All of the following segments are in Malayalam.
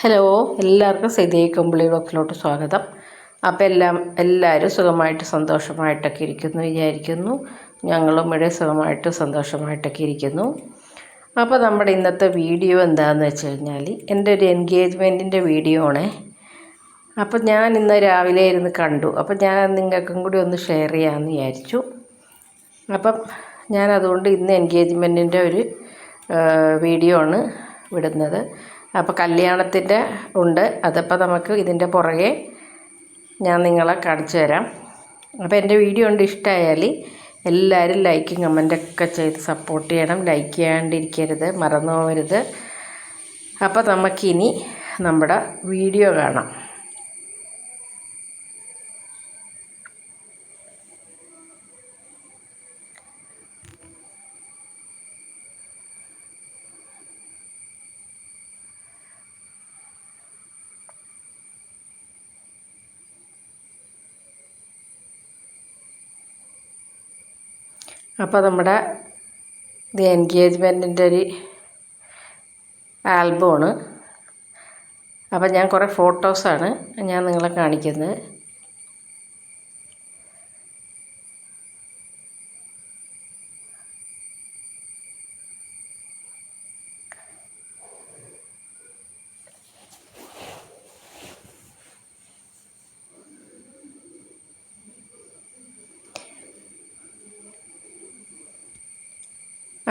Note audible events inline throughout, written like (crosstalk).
ഹലോ എല്ലാവർക്കും സിതി കുമ്പിളി വക്കിലോട്ട് സ്വാഗതം. അപ്പോൾ എല്ലാം എല്ലാവരും സുഖമായിട്ട് സന്തോഷമായിട്ടൊക്കെ ഇരിക്കുന്നു വിചാരിക്കുന്നു. ഞങ്ങളും ഇവിടെ സുഖമായിട്ട് സന്തോഷമായിട്ടൊക്കെ ഇരിക്കുന്നു. അപ്പോൾ നമ്മുടെ ഇന്നത്തെ വീഡിയോ എന്താണെന്ന് വെച്ച് കഴിഞ്ഞാൽ എന്റെ ഒരു എൻഗേജ്മെന്റിന്റെ വീഡിയോ ആണേ. അപ്പോൾ ഞാൻ ഇന്ന് രാവിലെ ഇരുന്ന് കണ്ടു. അപ്പോൾ ഞാൻ നിങ്ങൾക്കും കൂടി ഒന്ന് ഷെയർ ചെയ്യാമെന്ന് വിചാരിച്ചു. അപ്പം ഞാൻ അതുകൊണ്ട് ഇന്ന് എൻഗേജ്മെന്റിന്റെ ഒരു വീഡിയോ ആണ് വിടുന്നത്. അപ്പോൾ കല്യാണത്തിന്റെ ഉണ്ട്. അതപ്പോൾ നമുക്ക് ഇതിന്റെ പുറകെ ഞാൻ നിങ്ങളെ കാണിച്ചു തരാം. അപ്പോൾ എന്റെ വീഡിയോ ഉണ്ട് ഇഷ്ടമായാൽ എല്ലാവരും ലൈക്കും കമന്റൊക്കെ ചെയ്ത് സപ്പോർട്ട് ചെയ്യണം. ലൈക്ക് ചെയ്യാണ്ടിരിക്കരുത് മറന്നു പോകരുത്. അപ്പോൾ നമുക്കിനി നമ്മുടെ വീഡിയോ കാണാം. അപ്പോൾ നമ്മുടെ ഇത് എൻഗേജ്മെന്റിന്റെ ഒരു ആൽബമാണ്. അപ്പോൾ ഞാൻ കുറേ ഫോട്ടോസാണ് ഞാൻ നിങ്ങളെ കാണിക്കുന്നത്.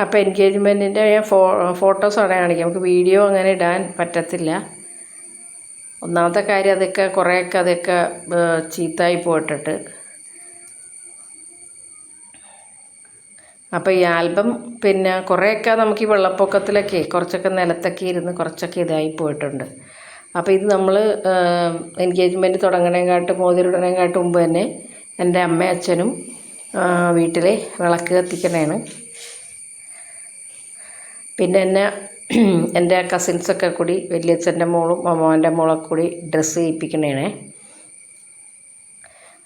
അപ്പോൾ എൻഗേജ്മെന്റിന്റെ ഞാൻ ഫോ ഫോട്ടോസാണ് കാണിക്കുക നമുക്ക് വീഡിയോ അങ്ങനെ ഇടാൻ പറ്റത്തില്ല. ഒന്നാമത്തെ കാര്യം അതൊക്കെ കുറേയൊക്കെ അതൊക്കെ ചീത്തായി പോയിട്ടിട്ട് അപ്പോൾ ഈ ആൽബം പിന്നെ കുറേയൊക്കെ നമുക്ക് ഈ വെള്ളപ്പൊക്കത്തിലൊക്കെ കുറച്ചൊക്കെ നിലത്തൊക്കെ ഇരുന്ന് കുറച്ചൊക്കെ ഇതായി പോയിട്ടുണ്ട്. അപ്പോൾ ഇത് നമ്മൾ എൻഗേജ്മെന്റ് തുടങ്ങണേക്കാട്ട് മോതിരിടണേക്കാട്ട് മുമ്പ് തന്നെ എന്റെ അമ്മയും അച്ഛനും വീട്ടിലെ വിളക്ക് കത്തിക്കണേണ്. പിന്നെ എന്നെ (clears throat) എന്റെ കസിൻസൊക്കെ കൂടി വലിയച്ഛന്റെ മോളും മോന്റെ മോളൊക്കെ കൂടി ഡ്രസ്സ് ചെയ്യിപ്പിക്കണേ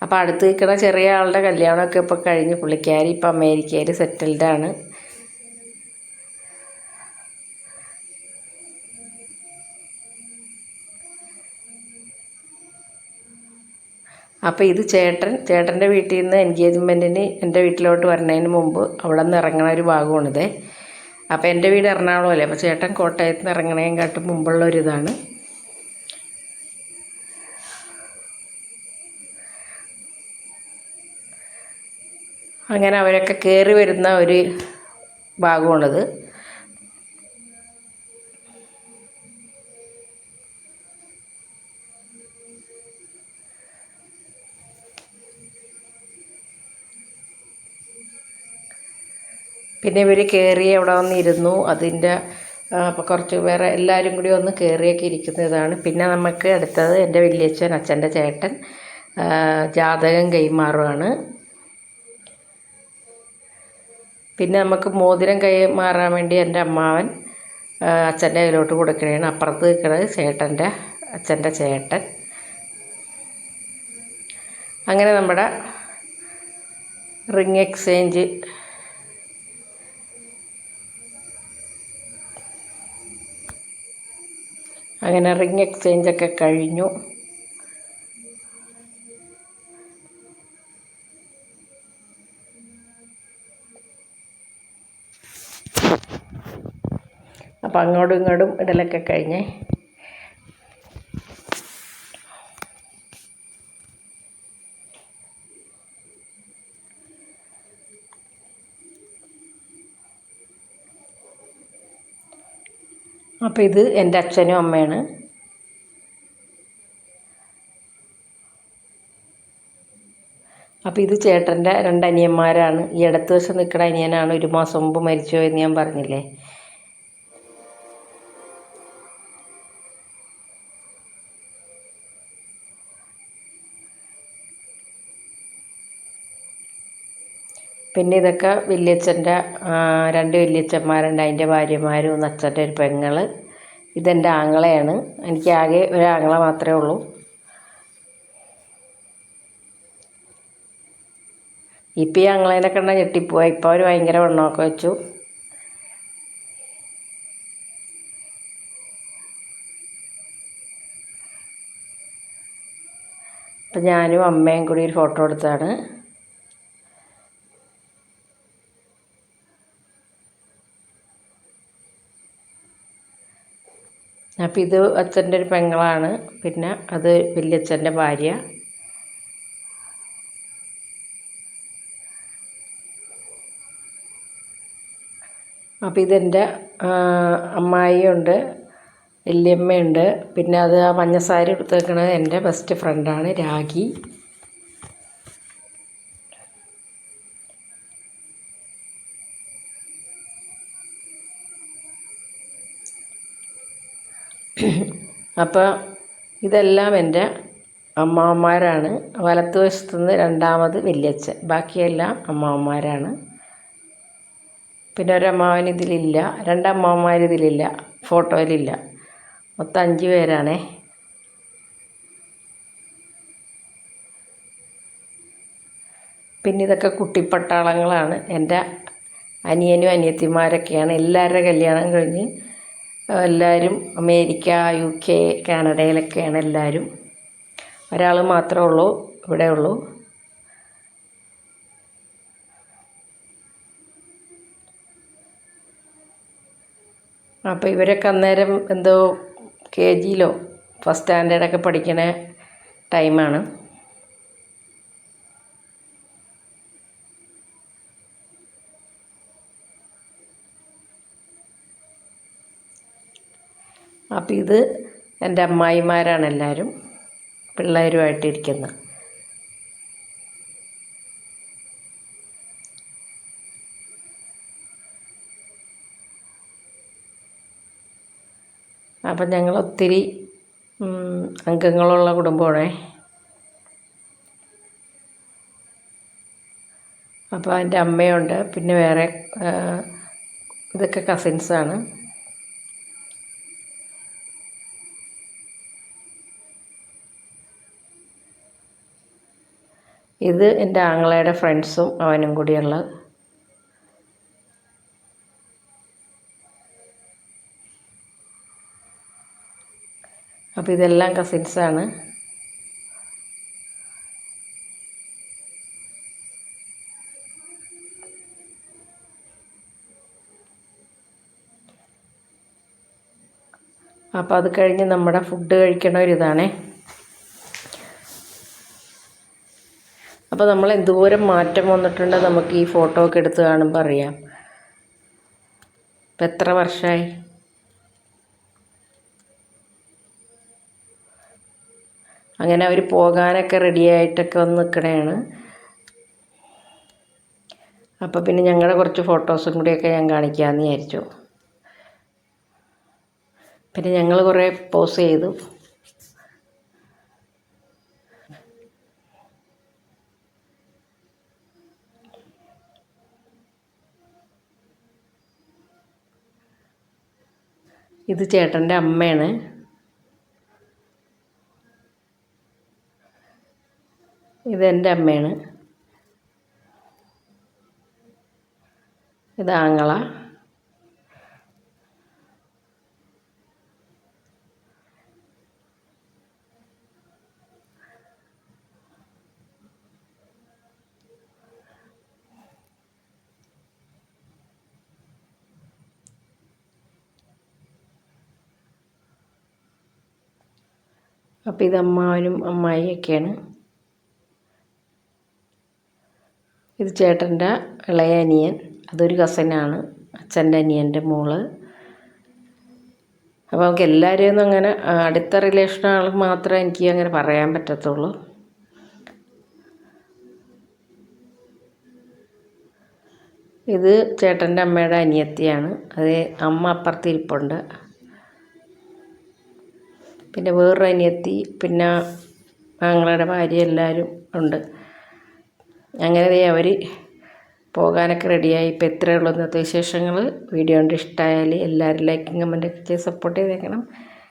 അപ്പോൾ അടുത്ത് നിൽക്കുന്ന ചെറിയ ആളുടെ കല്യാണമൊക്കെ ഇപ്പോൾ കഴിഞ്ഞ് പുള്ളിക്കാരി ഇപ്പം അമേരിക്കയിൽ സെറ്റിൽഡാണ് അപ്പോൾ ഇത് ചേട്ടൻ ചേട്ടന്റെ വീട്ടിൽ നിന്ന് എൻഗേജ്മെന്റിന് എന്റെ വീട്ടിലോട്ട് വരുന്നതിന് മുമ്പ് അവിടെ നിന്ന് ഇറങ്ങണ ഒരു ഭാഗമാണിതേ. അപ്പോൾ എന്റെ വീട് എറണാകുളമല്ലേ? അപ്പോൾ ചേട്ടൻ കോട്ടയത്ത് നിന്ന് ഇറങ്ങണേയും കാട്ടും മുമ്പുള്ള ഒരിതാണ് അങ്ങനെ അവരൊക്കെ കയറി വരുന്ന ഒരു ഭാഗമാണിത്. പിന്നെ ഇവർ കയറി അവിടെ വന്നിരുന്നു. അതിന്റെ അപ്പോൾ കുറച്ച് വേറെ എല്ലാവരും കൂടി ഒന്ന് കയറിയൊക്കെ ഇരിക്കുന്നതാണ്. പിന്നെ നമുക്ക് അടുത്തത് എന്റെ വലിയച്ഛൻ അച്ഛന്റെ ചേട്ടൻ ജാതകം കൈമാറുകയാണ് പിന്നെ നമുക്ക് മോതിരം കൈമാറാൻ വേണ്ടി എന്റെ അമ്മാവൻ അച്ഛന്റെ കയ്യിലോട്ട് കൊടുക്കണേണ്. അപ്പുറത്ത് നിൽക്കുന്നത് ചേട്ടന്റെ അച്ഛന്റെ ചേട്ടൻ. അങ്ങനെ നമ്മുടെ റിങ് എക്സ്ചേഞ്ച് അങ്ങനെ റിങ് എക്സ്ചേഞ്ചൊക്കെ കഴിഞ്ഞു. അപ്പം അങ്ങോട്ടും ഇങ്ങോട്ടും ഇടലൊക്കെ കഴിഞ്ഞേ. അപ്പോൾ ഇത് എന്റെ അച്ഛനും അമ്മയാണ്. അപ്പോൾ ഇത് ചേട്ടന്റെ രണ്ട് അനിയന്മാരാണ് ഈ ഇടത്ത് വശം നിൽക്കുന്ന അനിയനാണ്. ഒരു മാസം മുമ്പ് മരിച്ചു എന്ന് ഞാൻ പറഞ്ഞില്ലേ? പിന്നെ ഇതൊക്കെ വല്യച്ഛന്റെ രണ്ട് വല്യച്ഛന്മാരുണ്ട്. അതിന്റെ ഭാര്യമാരും ഒന്ന് അച്ഛന്റെ ഒരു പെങ്ങൾ ഇതെന്റെ ആങ്ങളയാണ്. എനിക്ക് ആകെ ഒരു ആങ്ങള മാത്രമേ ഉള്ളൂ. ഇപ്പം ഈ ആങ്ങളേനെ കണ്ടാൽ ഞെട്ടിപ്പോയി. ഇപ്പം അവർ ഭയങ്കര വെണ്ണമൊക്കെ വെച്ചു. അപ്പം ഞാനും അമ്മയും കൂടി ഒരു ഫോട്ടോ എടുത്തതാണ്. അപ്പം ഇത് അച്ഛന്റെ ഒരു പെങ്ങളാണ്. പിന്നെ അത് വലിയച്ഛന്റെ ഭാര്യ. അപ്പോൾ ഇതെന്റെ അമ്മായിയുണ്ട് വല്യമ്മയുണ്ട്. പിന്നെ അത് ആ മഞ്ഞസാരി എന്റെ ബെസ്റ്റ് ഫ്രണ്ടാണ് രാഖി അപ്പോൾ ഇതെല്ലാം എന്റെ അമ്മാവന്മാരാണ്. വലത്തുവശത്തു നിന്ന് രണ്ടാമത് വല്യച്ഛൻ. ബാക്കിയെല്ലാം അമ്മാവന്മാരാണ്. പിന്നെ ഒരമ്മാവൻ ഇതിലില്ല. രണ്ടമ്മാവന്മാർ ഇതിലില്ല. ഫോട്ടോയിലില്ല. മൊത്തം അഞ്ച് പേരാണേ. പിന്നെ ഇതൊക്കെ കുട്ടിപ്പട്ടാളങ്ങളാണ്. എന്റെ അനിയനും അനിയത്തിമാരൊക്കെയാണ്. എല്ലാവരുടെ കല്യാണം കഴിഞ്ഞ് എല്ലാവരും അമേരിക്ക യു കെ കാനഡയിലൊക്കെയാണ് എല്ലാവരും ഒരാൾ മാത്രമേ ഉള്ളൂ ഇവിടെ ഉള്ളൂ. അപ്പോൾ ഇവരൊക്കെ അന്നേരം എന്തോ കെ ജിയിലോ ഫസ്റ്റ് സ്റ്റാൻഡേർഡൊക്കെ പഠിക്കണ ടൈമാണ് അപ്പം ഇത് എന്റെ അമ്മായിമാരാണ് എല്ലാവരും പിള്ളേരുമായിട്ടിരിക്കുന്നത്. അപ്പം ഞങ്ങൾ ഒത്തിരി അംഗങ്ങളുള്ള കുടുംബമാണേ. അപ്പോൾ എന്റെ അമ്മയുണ്ട് പിന്നെ വേറെ ഇതൊക്കെ കസിൻസാണ് ഇത് എന്റെ ആങ്ങളയുടെ ഫ്രണ്ട്സും അവനും കൂടിയുള്ള അപ്പോൾ ഇതെല്ലാം കസിൻസാണ് അപ്പോൾ അത് കഴിഞ്ഞ് നമ്മുടെ ഫുഡ് കഴിക്കണ ഒരിതാണേ. അപ്പോൾ നമ്മൾ എന്തോരം മാറ്റം വന്നിട്ടുണ്ട് നമുക്ക് ഈ ഫോട്ടോ ഒക്കെ എടുത്ത് കാണുമ്പോൾ അറിയാം. ഇപ്പം എത്ര വർഷമായി അങ്ങനെ അവർ പോകാനൊക്കെ റെഡിയായിട്ടൊക്കെ വന്ന് നിൽക്കണതാണ് അപ്പോൾ പിന്നെ ഞങ്ങളുടെ കുറച്ച് ഫോട്ടോസും കൂടിയൊക്കെ ഞാൻ കാണിക്കാമെന്ന് വിചാരിച്ചു. പിന്നെ ഞങ്ങൾ കുറേ പോസ് ചെയ്തു. ഇത് ചേട്ടന്റെ അമ്മയാണ്. ഇതെന്റെ അമ്മയാണ്. ഇത് ആങ്ങള. അപ്പോൾ ഇത് അമ്മാവനും അമ്മായിയൊക്കെയാണ്. ഇത് ചേട്ടന്റെ ഇളയ അനിയൻ അതൊരു കസനാണ് അച്ഛന്റെ അനിയന്റെ മോൾ. അപ്പോൾ നമുക്ക് എല്ലാവരെയും അങ്ങനെ അടുത്ത റിലേഷൻ ആൾ മാത്രമേ എനിക്ക് അങ്ങനെ പറയാൻ പറ്റത്തുള്ളൂ. ഇത് ചേട്ടന്റെ അമ്മയുടെ അനിയത്തിയാണ്. അത് അമ്മ അപ്പുറത്തിരിപ്പുണ്ട് പിന്നെ വേറൊരു അനിയത്തി പിന്നെ ആങ്ങളുടെ ഭാര്യ എല്ലാവരും ഉണ്ട്. അങ്ങനെ അവർ പോകാനൊക്കെ റെഡിയായി. ഇപ്പോൾ ഇത്രയേ ഉള്ളൂ ഇന്നത്തെ വിശേഷങ്ങൾ വീഡിയോ കണ്ട് ഇഷ്ടമായാൽ എല്ലാവരും ലൈക്കും കമന്റൊക്കെ സപ്പോർട്ട് ചെയ്തേക്കണം.